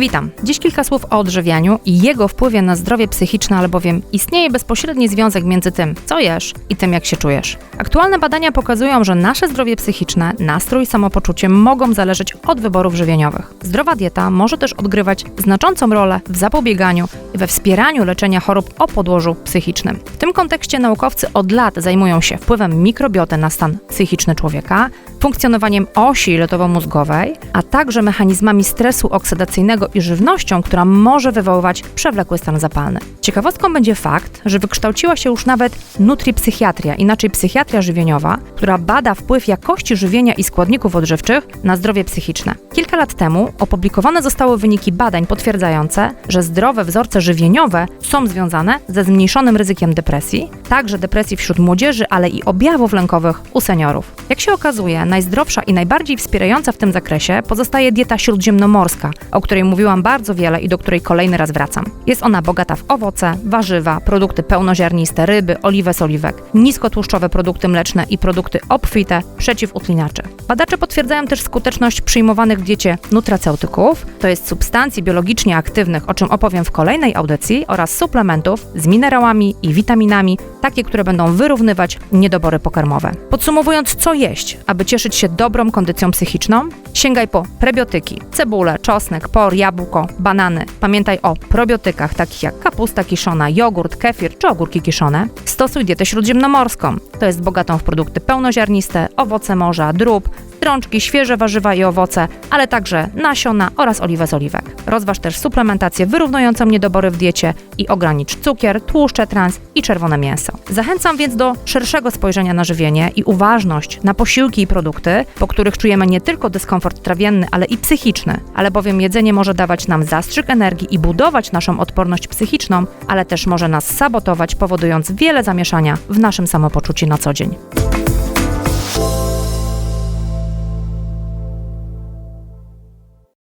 Witam. Dziś kilka słów o odżywianiu i jego wpływie na zdrowie psychiczne, albowiem istnieje bezpośredni związek między tym, co jesz i tym, jak się czujesz. Aktualne badania pokazują, że nasze zdrowie psychiczne, nastrój i samopoczucie mogą zależeć od wyborów żywieniowych. Zdrowa dieta może też odgrywać znaczącą rolę w zapobieganiu i we wspieraniu leczenia chorób o podłożu psychicznym. W tym kontekście naukowcy od lat zajmują się wpływem mikrobioty na stan psychiczny człowieka, funkcjonowaniem osi lotowo-mózgowej, a także mechanizmami stresu oksydacyjnego i żywnością, która może wywoływać przewlekły stan zapalny. Ciekawostką będzie fakt, że wykształciła się już nawet nutripsychiatria, inaczej psychiatria żywieniowa, która bada wpływ jakości żywienia i składników odżywczych na zdrowie psychiczne. Kilka lat temu opublikowane zostały wyniki badań potwierdzające, że zdrowe wzorce żywieniowe są związane ze zmniejszonym ryzykiem depresji, także depresji wśród młodzieży, ale i objawów lękowych u seniorów. Jak się okazuje, najzdrowsza i najbardziej wspierająca w tym zakresie pozostaje dieta śródziemnomorska, o której mówiłam bardzo wiele i do której kolejny raz wracam. Jest ona bogata w owoce, warzywa, produkty pełnoziarniste, ryby, oliwę z oliwek, niskotłuszczowe produkty mleczne i produkty obfite przeciwutlinaczy. Badacze potwierdzają też skuteczność przyjmowanych w diecie nutraceutyków, to jest substancji biologicznie aktywnych, o czym opowiem w kolejnej audycji, oraz suplementów z minerałami i witaminami, takie, które będą wyrównywać niedobory pokarmowe. Podsumowując, co jeść, aby cieszyć się dobrą kondycją psychiczną? Sięgaj po prebiotyki, cebulę, czosnek, por, jabłko, banany. Pamiętaj o probiotykach takich jak kapusta kiszona, jogurt, kefir czy ogórki kiszone. Stosuj dietę śródziemnomorską. To jest bogatą w produkty pełnoziarniste, owoce morza, drób, strączki, świeże warzywa i owoce, ale także nasiona oraz oliwę z oliwek. Rozważ też suplementację wyrównującą niedobory w diecie i ogranicz cukier, tłuszcze trans i czerwone mięso. Zachęcam więc do szerszego spojrzenia na żywienie i uważność na posiłki i produkty, po których czujemy nie tylko dyskomfort trawienny, ale i psychiczny, ale bowiem jedzenie może dawać nam zastrzyk energii i budować naszą odporność psychiczną, ale też może nas sabotować, powodując wiele zamieszania w naszym samopoczuciu na co dzień.